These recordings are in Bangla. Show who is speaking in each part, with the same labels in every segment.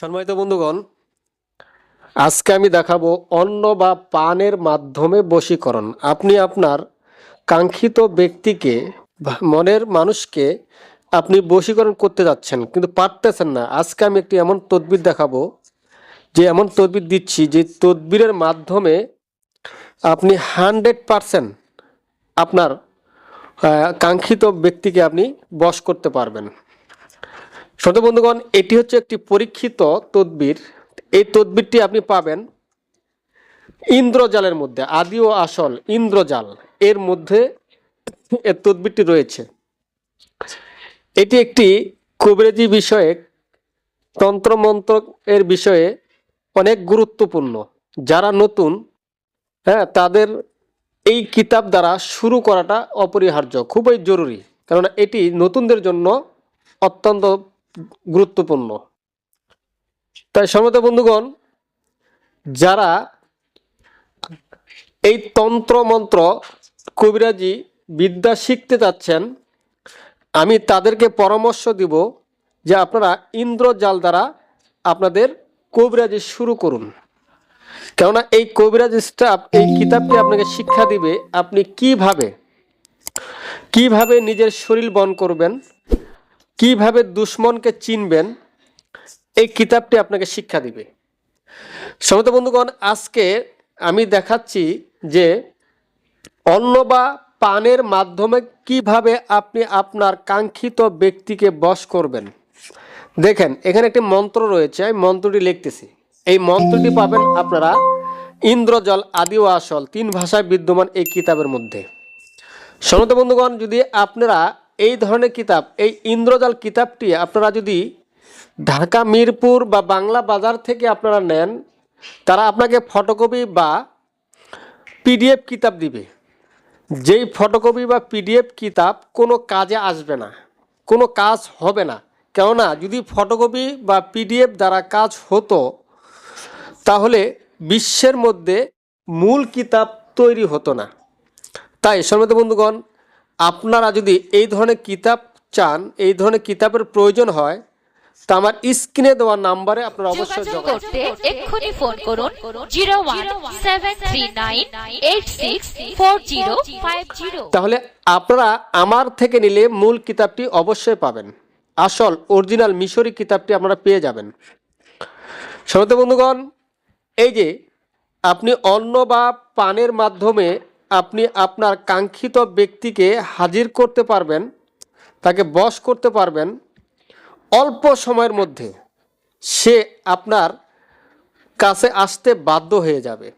Speaker 1: সম্মানিত বন্ধুগণ, আজকে আমি দেখাবো অন্ন বা পানের মাধ্যমে বশীকরণ। আপনি আপনার কাঙ্ক্ষিত ব্যক্তিকে, মনের মানুষকে আপনি বশীকরণ করতে যাচ্ছেন, কিন্তু পারতেছেন না। আজকে আমি একটি এমন তদবির দেখাবো, যে এমন তদবির দিচ্ছি, যে তদবিরের মাধ্যমে আপনি হান্ড্রেড পারসেন্ট আপনার কাঙ্ক্ষিত ব্যক্তিকে আপনি বশ করতে পারবেন। শ্রোতা বন্ধুগণ, এটি হচ্ছে একটি পরীক্ষিত তদবির। এই তদবিরটি আপনি পাবেন ইন্দ্রজালের মধ্যে, আদি ও আসল ইন্দ্রজাল। এর মধ্যে এর তদবিরটি রয়েছে। এটি একটি কবিরাজি বিষয়ে তন্ত্রমন্ত্র এর বিষয়ে অনেক গুরুত্বপূর্ণ। যারা নতুন হ্যাঁ তাদের এই কিতাব দ্বারা শুরু করাটা অপরিহার্য, খুবই জরুরি। কেননা এটি নতুনদের জন্য অত্যন্ত গুরুত্বপূর্ণ। তাই সমত বন্ধুগণ, যারা এই তন্ত্র মন্ত্র কবিরাজি বিদ্যা শিখতে চাচ্ছেন, আমি তাদেরকে পরামর্শ দিব যে আপনারা ইন্দ্রজাল দ্বারা আপনাদের কবিরাজি শুরু করুন। কেননা এই কবিরাজ স্টাফ, এই কিতাবটি আপনাকে শিক্ষা দিবে আপনি কীভাবে কীভাবে নিজের শরীর বন করবেন কীভাবে দুশ্মনকে চিনবেন, এই কিতাবটি আপনাকে শিক্ষা দিবে। সমত বন্ধুগণ, আজকে আমি দেখাচ্ছি যে অন্ন বা পানের মাধ্যমে কীভাবে আপনি আপনার কাঙ্ক্ষিত ব্যক্তিকে বশ করবেন। দেখেন, এখানে একটি মন্ত্র রয়েছে, আমি মন্ত্রটি লিখতেছি। এই মন্ত্রটি পাবেন আপনারা ইন্দ্রজল আদি ও আসল তিন ভাষায় বিদ্যমান এই কিতাবের মধ্যে। সমত বন্ধুগণ, যদি আপনারা এই ধরনের কিতাব, এই ইন্দ্রজাল কিতাবটি আপনারা যদি ঢাকা, মিরপুর বা বাংলা বাজার থেকে আপনারা নেন, তারা আপনাকে ফটোকপি বা পিডিএফ কিতাব দিবে। যেই ফটোকপি বা পিডিএফ কিতাব কোনো কাজে আসবে না, কোনো কাজ হবে না। কেননা, যদি ফটোকপি বা পিডিএফ দ্বারা কাজ হতো, তাহলে বিশ্বের মধ্যে মূল কিতাব তৈরি হতো না। তাই সমিত বন্ধুগণ আপনারা যদি এই ধরনের কিতাব চান এই ধরনের কিতাবের প্রয়োজন হয় তা আমার স্ক্রিনে দেওয়া নাম্বারে আপনারা অবশ্যই
Speaker 2: যোগাযোগ করতে এক্ষুনি ফোন করুন zero one seven three nine eight six four zero five zero.
Speaker 1: তাহলে আপনারা আমার থেকে নিলে মূল কিতাবটি অবশ্যই পাবেন। আসল অরিজিনাল মিশরি কিতাবটি আপনারা পেয়ে যাবেন। সমিত বন্ধুগণ এই যে আপনি অন্ন বা পানের মাধ্যমে আপনি আপনার কাঙ্ক্ষিত ব্যক্তিকে হাজির করতে পারবেন, তাকে বশ করতে পারবেন। অল্প সময়ের মধ্যে সে আপনার কাছে আসতে বাধ্য হয়ে যাবে।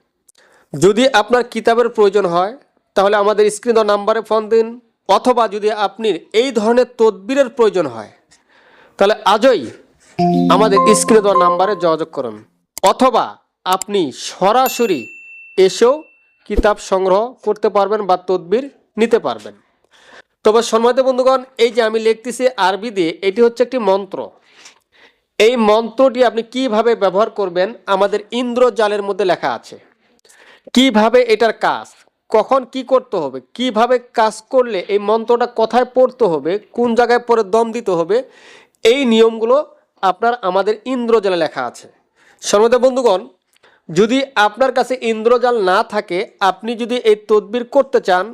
Speaker 1: যদি আপনার কিতাবের প্রয়োজন হয়, তাহলে আমাদের স্ক্রিন নাম্বারে ফোন দিন। অথবা যদি আপনি এই ধরনের তদবিরের প্রয়োজন হয়, তাহলে আজই আমাদের স্ক্রিন নাম্বারে যোগাযোগ করুন। অথবা আপনি সরাসরি এসেও কিতাব সংগ্রহ করতে পারবেন বা তদবির নিতে পারবেন। তবে সম্মানিত বন্ধুগণ, এই যে আমি লিখতেছি আরবি দিয়ে, এটি হচ্ছে একটি মন্ত্র। এই মন্ত্রটি আপনি কীভাবে ব্যবহার করবেন, আমাদের ইন্দ্রজালের মধ্যে লেখা আছে। কীভাবে এটার কাজ, কখন কি করতে হবে, কীভাবে কাজ করলে এই মন্ত্রটা কোথায় পড়তে হবে, কোন জায়গায় পরে দম দিতে হবে, এই নিয়মগুলো আপনার আমাদের ইন্দ্রজালে লেখা আছে। সর্বদা বন্ধুগণ যদি আপনার কাছে ইন্দ্রজাল না থাকে, আপনি যদি এই তদবির করতে চান,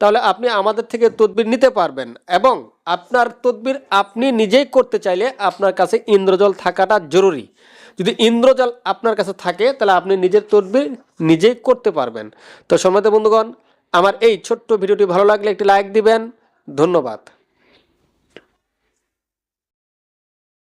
Speaker 1: তাহলে আপনি আমাদের থেকে তদবির নিতে পারবেন এবং আপনার তদবির আপনি নিজেই করতে চাইলে আপনার কাছে ইন্দ্রজল থাকাটা জরুরি। যদি ইন্দ্রজাল আপনার কাছে থাকে, তাহলে আপনি নিজের তদবির নিজেই করতে পারবেন। তো সময় বন্ধুগণ, আমার এই ছোট্ট ভিডিওটি ভালো লাগলে একটি লাইক দিবেন। ধন্যবাদ।